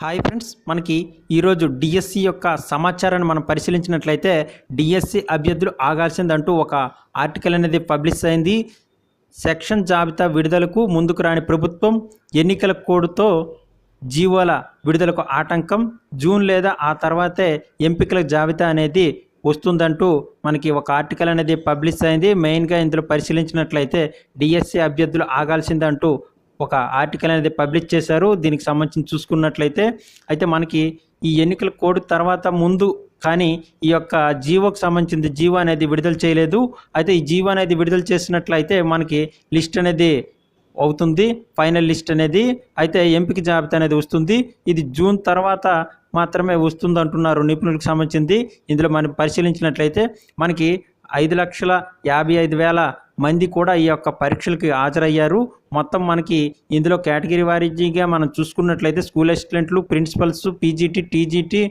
Hi friends మనకి ఈరోజు DSC యొక్క సమాచారాన్ని మనం పరిశీలించినట్లయితే డిఎస్సి అభ్యర్థులు ఆగాల్సిందంటూ ఒక ఆర్టికల్ అనేది పబ్లిష్ అయింది. సెక్షన్ జాబితా విడుదలకు ముందుకు రాని ప్రభుత్వం ఎన్నికల కోడ్తో జీవోల విడుదలకు ఆటంకం. జూన్ లేదా ఆ తర్వాతే ఎంపికల జాబితా అనేది వస్తుందంటూ మనకి ఒక ఆర్టికల్ అనేది పబ్లిష్ అయింది. మెయిన్గా ఇందులో పరిశీలించినట్లయితే డిఎస్సి అభ్యర్థులు ఆగాల్సిందంటూ ఒక ఆర్టికల్ అనేది పబ్లిష్ చేశారు. దీనికి సంబంధించి చూసుకున్నట్లయితే అయితే మనకి ఈ ఎన్నికల కోడ్ తర్వాత ముందు కానీ ఈ యొక్క జీవోకు సంబంధించింది జీవో అనేది విడుదల చేయలేదు. అయితే ఈ జీవో అనేది విడుదల చేసినట్లయితే మనకి లిస్ట్ అనేది అవుతుంది. ఫైనల్ లిస్ట్ అనేది అయితే ఎంపిక జాబితా అనేది వస్తుంది. ఇది జూన్ తర్వాత మాత్రమే వస్తుంది అంటున్నారు నిపుణులకు సంబంధించింది. ఇందులో మనం పరిశీలించినట్లయితే మనకి ఐదు లక్షల యాభై ఐదు వేల మంది కూడా ఈ యొక్క పరీక్షలకి హాజరయ్యారు. మొత్తం మనకి ఇందులో కేటగిరీ వారీగా మనం చూసుకున్నట్లయితే స్కూల్ అసిస్టెంట్లు ప్రిన్సిపల్స్ పీజీటీ టీజీటీ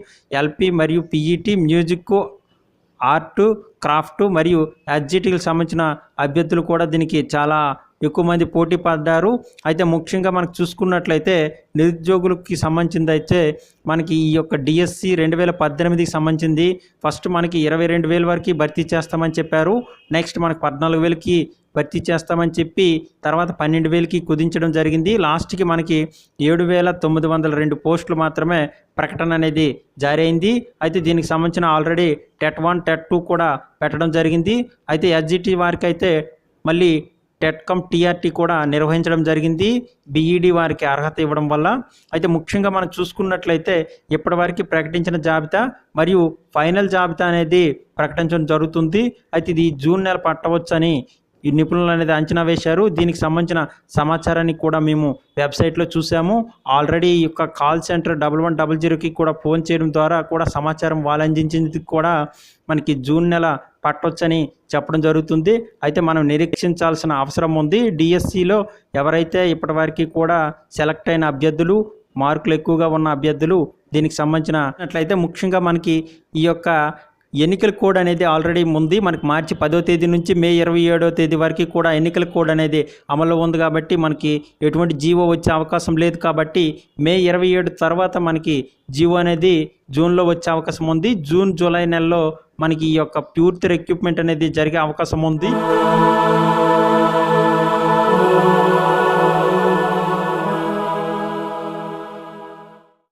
ఎల్పి మరియు పీఈటీ మ్యూజిక్ ఆర్టు క్రాఫ్ట్ మరియు ఎడ్జిటీకి సంబంధించిన అభ్యర్థులు కూడా దీనికి చాలా ఎక్కువ మంది పోటీ పడ్డారు. అయితే ముఖ్యంగా మనకు చూసుకున్నట్లయితే నిరుద్యోగులకి సంబంధించింది అయితే మనకి ఈ యొక్క డిఎస్సి రెండు వేల పద్దెనిమిదికి సంబంధించింది. ఫస్ట్ మనకి ఇరవై రెండు వేల వరకు భర్తీ చేస్తామని చెప్పారు. నెక్స్ట్ మనకి పద్నాలుగు వేలకి భర్తీ చేస్తామని చెప్పి తర్వాత పన్నెండు వేలకి కుదించడం జరిగింది. లాస్ట్కి మనకి ఏడు వేల తొమ్మిది వందల రెండు పోస్టులు మాత్రమే ప్రకటన అనేది జారీ అయింది అయితే దీనికి సంబంధించిన already TET one TET two కూడా పెట్టడం జరిగింది. అయితే ఎస్జిటి వారికి అయితే మళ్ళీ టెట్కమ్ టీఆర్టీ కూడా నిర్వహించడం జరిగింది. బీఈడి వారికి అర్హత ఇవ్వడం వల్ల. అయితే ముఖ్యంగా మనం చూసుకున్నట్లయితే ఇప్పటివరకు ప్రకటించిన జాబితా మరియు ఫైనల్ జాబితా అనేది ప్రకటించడం జరుగుతుంది. అయితే ఇది జూన్ నెల పట్టవచ్చని ఈ నిపుణులు అనేది అంచనా వేశారు. దీనికి సంబంధించిన సమాచారాన్ని కూడా మేము వెబ్సైట్లో చూసాము ఆల్రెడీ ఈ యొక్క call centre double one double జీరోకి కూడా ఫోన్ చేయడం ద్వారా కూడా సమాచారం వాళ్ళు అందించింది కూడా మనకి జూన్ నెల పట్టొచ్చని చెప్పడం జరుగుతుంది. అయితే మనం నిరీక్షించాల్సిన అవసరం ఉంది. డిఎస్సిలో ఎవరైతే ఇప్పటివరకు కూడా సెలెక్ట్ అయిన అభ్యర్థులు మార్కులు ఎక్కువగా ఉన్న అభ్యర్థులు దీనికి సంబంధించినట్లయితే ముఖ్యంగా మనకి ఈ యొక్క ఎన్నికల కోడ్ అనేది ఆల్రెడీ ఉంది. మనకి మార్చి పదో తేదీ నుంచి మే ఇరవై ఏడో తేదీ వరకు కూడా ఎన్నికల కోడ్ అనేది అమల్లో ఉంది కాబట్టి మనకి ఎటువంటి జీవో వచ్చే అవకాశం లేదు కాబట్టి మే ఇరవై ఏడు తర్వాత మనకి జీవో అనేది జూన్లో వచ్చే అవకాశం ఉంది. జూన్ జూలై నెలలో మనకి ఈ యొక్క ప్యూర్ ఎక్విప్మెంట్ అనేది జరిగే అవకాశం ఉంది.